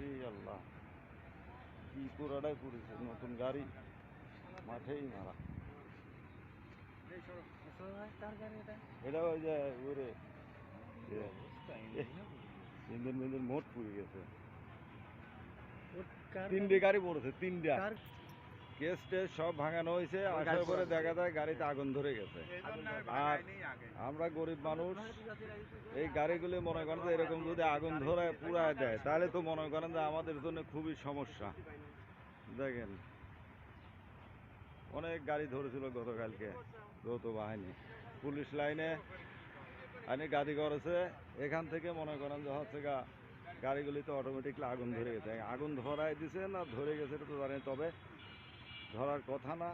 এই আল্লাহ কি পুরাটাই করেছে নতুন গাড়ি মাঠেই মারা। এটা ওই যে ওরে ইঞ্জিন মিঞ্জিন মোট পুড়ে গেছে। তিনটে গাড়ি? পড়েছে তিনটা। কেস টেস সব ভাঙানো হয়েছে আসার পরে দেখা যায় গাড়িতে আগুন ধরে গেছে। আর আমরা গরিব মানুষ এই গাড়িগুলি মনে করেন যে এরকম যদি আগুন ধরে পুরায় দেয় তাহলে তো মনে করেন যে আমাদের জন্য খুবই সমস্যা। দেখেন অনেক গাড়ি ধরেছিল গতকালকে যৌথ বাহিনী। পুলিশ লাইনে আইনে গাড়ি করেছে এখান থেকে মনে করেন যে হচ্ছে গা গাড়িগুলিতে অটোমেটিকলি আগুন ধরে গেছে। আগুন ধরাই দিছে না ধরে গেছে এটা তো জানি তবে ধরার কথা না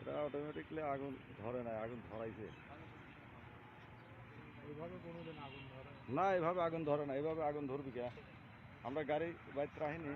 এটা অটোমেটিকলি আগুন ধরে না আগুন ধরাইছে। না। এভাবে আগুন ধরে না এভাবে আগুন ধরবি কে? আমরা গাড়ি বাইত রাখিনি